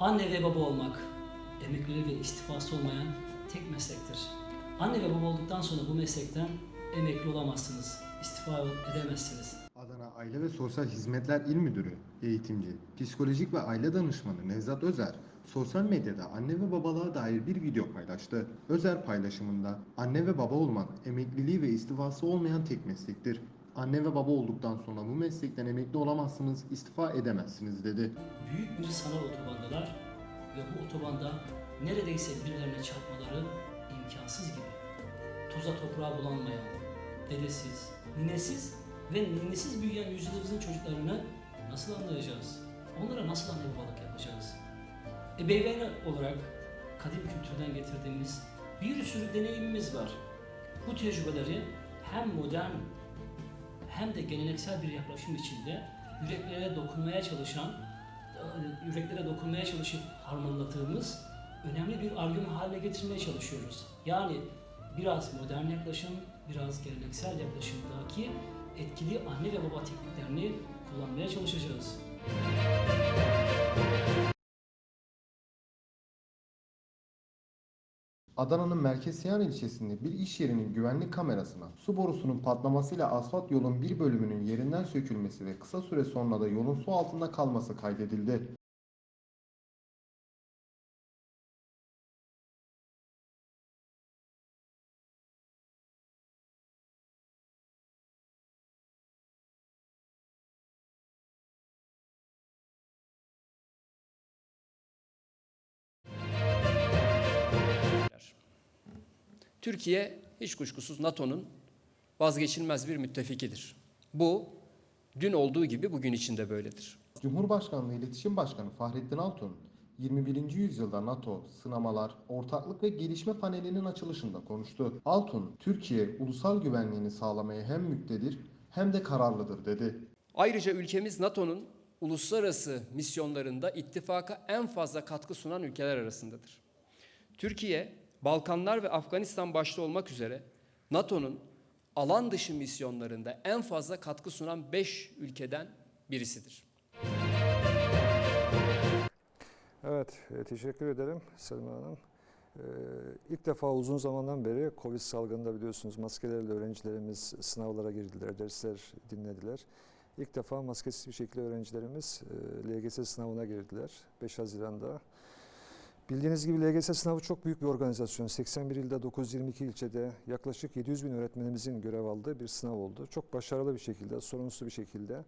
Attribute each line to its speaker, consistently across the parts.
Speaker 1: Anne ve baba olmak, emekliliği ve istifası olmayan tek meslektir. Anne ve baba olduktan sonra bu meslekten emekli olamazsınız, istifa edemezsiniz.
Speaker 2: Adana Aile ve Sosyal Hizmetler İl Müdürü, eğitimci, psikolojik ve aile danışmanı Nevzat Özer, sosyal medyada anne ve babalığa dair bir video paylaştı. Özer paylaşımında anne ve baba olmak emekliliği ve istifası olmayan tek meslektir. Anne ve baba olduktan sonra bu meslekten emekli olamazsınız, istifa edemezsiniz dedi.
Speaker 1: Büyük bir sanal otobandalar ve bu otobanda neredeyse birilerine çarpmaları imkansız gibi. Toza toprağa bulanmayan, dedesiz, ninesiz ve ninesiz büyüyen yüzyılımızın çocuklarını nasıl anlayacağız? Onlara nasıl anne babalık yapacağız? Ebeveyn olarak kadim kültürden getirdiğimiz bir sürü deneyimimiz var. Bu tecrübeleri hem modern hem de geleneksel bir yaklaşım içinde yüreklere dokunmaya çalışan, yüreklere dokunmaya çalışıp harmanladığımız önemli bir argüman haline getirmeye çalışıyoruz. Yani biraz modern yaklaşım, biraz geleneksel yaklaşımdaki etkili anne ve baba tekniklerini kullanmaya çalışacağız.
Speaker 2: Adana'nın Merkez Siyan ilçesinde bir iş yerinin güvenlik kamerasına su borusunun patlamasıyla asfalt yolun bir bölümünün yerinden sökülmesi ve kısa süre sonra da yolun su altında kalması kaydedildi.
Speaker 3: Türkiye hiç kuşkusuz NATO'nun vazgeçilmez bir müttefikidir. Bu dün olduğu gibi bugün için de böyledir.
Speaker 2: Cumhurbaşkanlığı İletişim Başkanı Fahrettin Altun, 21. yüzyılda NATO, sınamalar, ortaklık ve gelişme panelinin açılışında konuştu. Altun, Türkiye ulusal güvenliğini sağlamaya hem müktedir hem de kararlıdır dedi.
Speaker 3: Ayrıca ülkemiz NATO'nun uluslararası misyonlarında ittifaka en fazla katkı sunan ülkeler arasındadır. Türkiye, Balkanlar ve Afganistan başta olmak üzere NATO'nun alan dışı misyonlarında en fazla katkı sunan 5 ülkeden birisidir.
Speaker 4: Evet, e, teşekkür ederim Selma Hanım. Ee, ilk defa uzun zamandan beri Covid salgınında biliyorsunuz maskelerle öğrencilerimiz sınavlara girdiler, dersler dinlediler. İlk defa maskesiz bir şekilde öğrencilerimiz e, LGS sınavına girdiler 5 Haziran'da. Bildiğiniz gibi LGS sınavı çok büyük bir organizasyon. 81 ilde 922 ilçede yaklaşık 700 bin öğretmenimizin görev aldığı bir sınav oldu. Çok başarılı bir şekilde, sorunsuz bir şekilde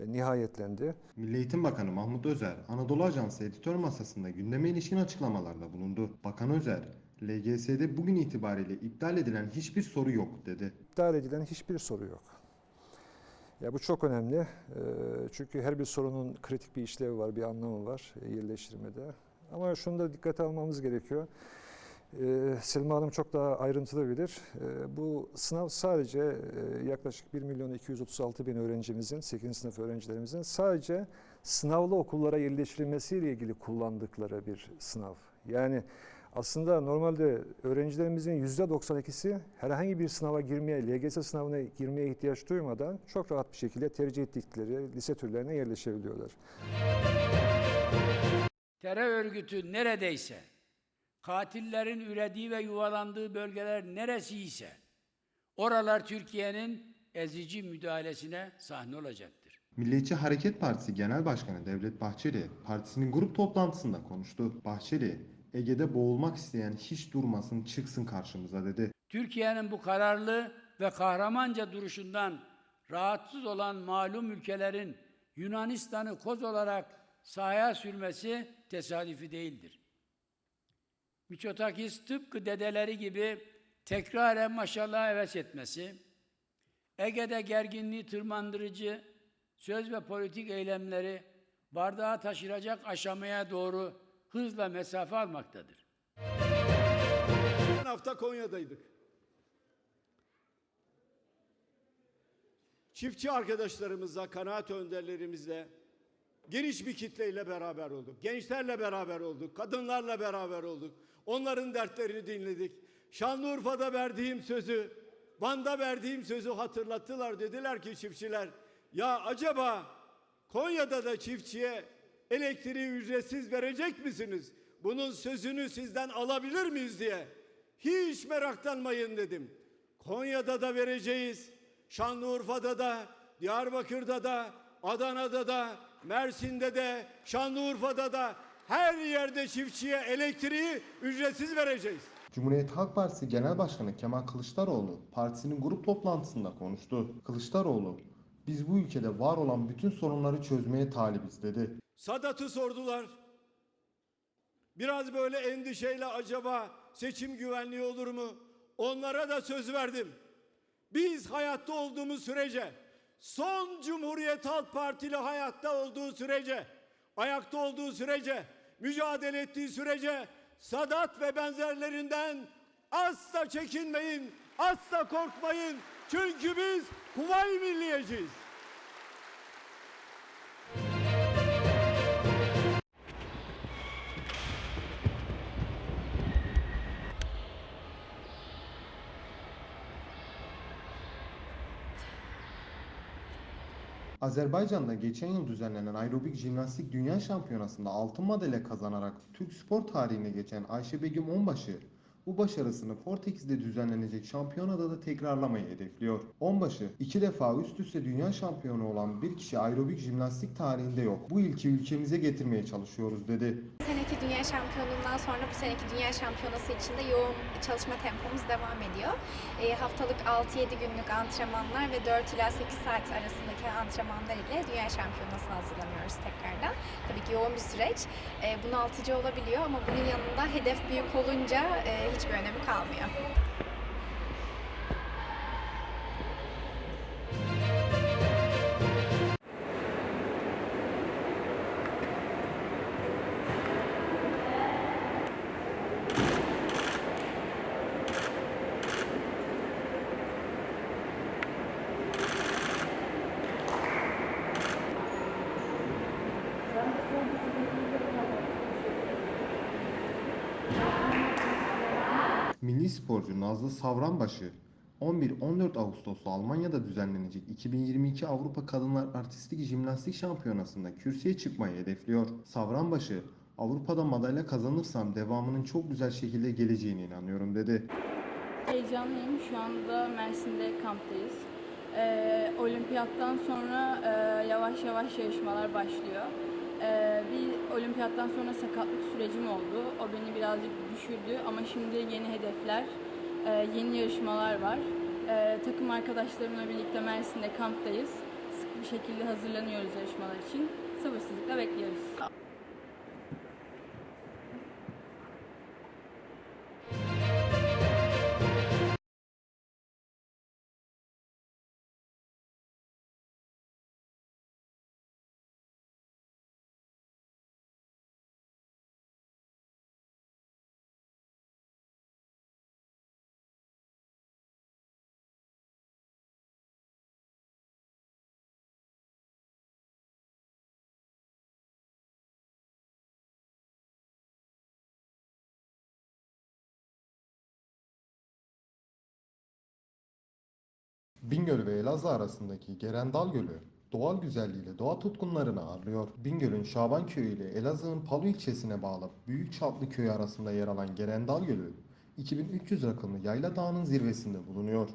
Speaker 4: e, nihayetlendi.
Speaker 2: Milli Eğitim Bakanı Mahmut Özer, Anadolu Ajansı editör masasında gündeme ilişkin açıklamalarda bulundu. Bakan Özer, LGS'de bugün itibariyle iptal edilen hiçbir soru yok dedi.
Speaker 4: İptal edilen hiçbir soru yok. Ya bu çok önemli. Ee, Çünkü her bir sorunun kritik bir işlevi var, bir anlamı var e, yerleştirmede. Ama şunu da dikkate almamız gerekiyor. Ee, Selma Hanım çok daha ayrıntılı bilir. Ee, Bu sınav sadece e, yaklaşık 1 milyon 236 bin öğrencimizin, 8. sınıf öğrencilerimizin sadece sınavlı okullara yerleştirilmesiyle ilgili kullandıkları bir sınav. Yani aslında normalde öğrencilerimizin %92'si herhangi bir sınava girmeye, LGS sınavına girmeye ihtiyaç duymadan çok rahat bir şekilde tercih ettikleri lise türlerine yerleşebiliyorlar.
Speaker 5: Terör örgütü neredeyse, katillerin ürediği ve yuvalandığı bölgeler neresi ise, oralar Türkiye'nin ezici müdahalesine sahne olacaktır.
Speaker 2: Milliyetçi Hareket Partisi Genel Başkanı Devlet Bahçeli, partisinin grup toplantısında konuştu. Bahçeli, Ege'de boğulmak isteyen hiç durmasın çıksın karşımıza dedi.
Speaker 5: Türkiye'nin bu kararlı ve kahramanca duruşundan rahatsız olan malum ülkelerin Yunanistan'ı koz olarak sahaya sürmesi tesadüfi değildir. Miçotakis tıpkı dedeleri gibi tekraren maşallah heves etmesi, Ege'de gerginliği tırmandırıcı söz ve politik eylemleri bardağa taşıracak aşamaya doğru hızla mesafe almaktadır.
Speaker 6: Geçen hafta Konya'daydık. Çiftçi arkadaşlarımızla, kanaat önderlerimizle geniş bir kitleyle beraber olduk. Gençlerle beraber olduk, kadınlarla beraber olduk. Onların dertlerini dinledik. Şanlıurfa'da verdiğim sözü, Van'da verdiğim sözü hatırlattılar. Dediler ki çiftçiler, ya acaba Konya'da da çiftçiye elektriği ücretsiz verecek misiniz? Bunun sözünü sizden alabilir miyiz diye. Hiç meraklanmayın dedim. Konya'da da vereceğiz. Şanlıurfa'da da, Diyarbakır'da da, Adana'da da, Mersin'de de, Şanlıurfa'da da her yerde çiftçiye elektriği ücretsiz vereceğiz.
Speaker 2: Cumhuriyet Halk Partisi Genel Başkanı Kemal Kılıçdaroğlu partisinin grup toplantısında konuştu. Kılıçdaroğlu, biz bu ülkede var olan bütün sorunları çözmeye talibiz dedi.
Speaker 6: Sadat'ı sordular. Biraz böyle endişeyle acaba seçim güvenliği olur mu? Onlara da söz verdim. Biz hayatta olduğumuz sürece, son Cumhuriyet Halk Partili hayatta olduğu sürece, ayakta olduğu sürece, mücadele ettiği sürece Sadat ve benzerlerinden asla çekinmeyin, asla korkmayın. Çünkü biz Kuvayi Milliyeciyiz.
Speaker 2: Azerbaycan'da geçen yıl düzenlenen aerobik jimnastik dünya şampiyonasında altın madalya kazanarak Türk spor tarihine geçen Ayşe Begüm Onbaşı bu başarısını Portekiz'de düzenlenecek şampiyonada da tekrarlamayı hedefliyor. Onbaşı iki defa üst üste dünya şampiyonu olan bir kişi aerobik jimnastik tarihinde yok. Bu ilki ülkemize getirmeye çalışıyoruz dedi.
Speaker 7: Seneki dünya şampiyonluğundan sonra bu seneki dünya şampiyonası için de yoğun çalışma tempomuz devam ediyor. E, haftalık 6-7 günlük antrenmanlar ve 4 ila 8 saat arasındaki antrenmanlar ile dünya şampiyonasına hazırlanıyoruz tekrardan. Tabii ki yoğun bir süreç. E, bunaltıcı olabiliyor ama bunun yanında hedef büyük olunca e, hiçbir önemi kalmıyor.
Speaker 2: Milli sporcu Nazlı Savranbaşı 11-14 Ağustos'ta Almanya'da düzenlenecek 2022 Avrupa Kadınlar Artistik Jimnastik Şampiyonası'nda kürsüye çıkmayı hedefliyor. Savranbaşı, Avrupa'da madalya kazanırsam devamının çok güzel şekilde geleceğine inanıyorum dedi.
Speaker 8: Heyecanlıyım. Şu anda Mersin'de kamptayız. Ee, olimpiyattan sonra e, yavaş yavaş yarışmalar başlıyor. Ee, bir olimpiyattan sonra sakatlık sürecim oldu. O beni birazcık düşürdü ama şimdi yeni hedefler, e, yeni yarışmalar var. Ee, takım arkadaşlarımla birlikte Mersin'de kamptayız. Sıkı bir şekilde hazırlanıyoruz yarışmalar için. Sabırsızlıkla bekliyoruz.
Speaker 2: Bingöl ve Elazığ arasındaki Gerendal Gölü doğal güzelliğiyle doğa tutkunlarını ağırlıyor. Bingöl'ün Şaban Köyü ile Elazığ'ın Palu ilçesine bağlı Büyükçatlı Köyü arasında yer alan Gerendal Gölü 2300 rakımlı Yayla Dağı'nın zirvesinde bulunuyor.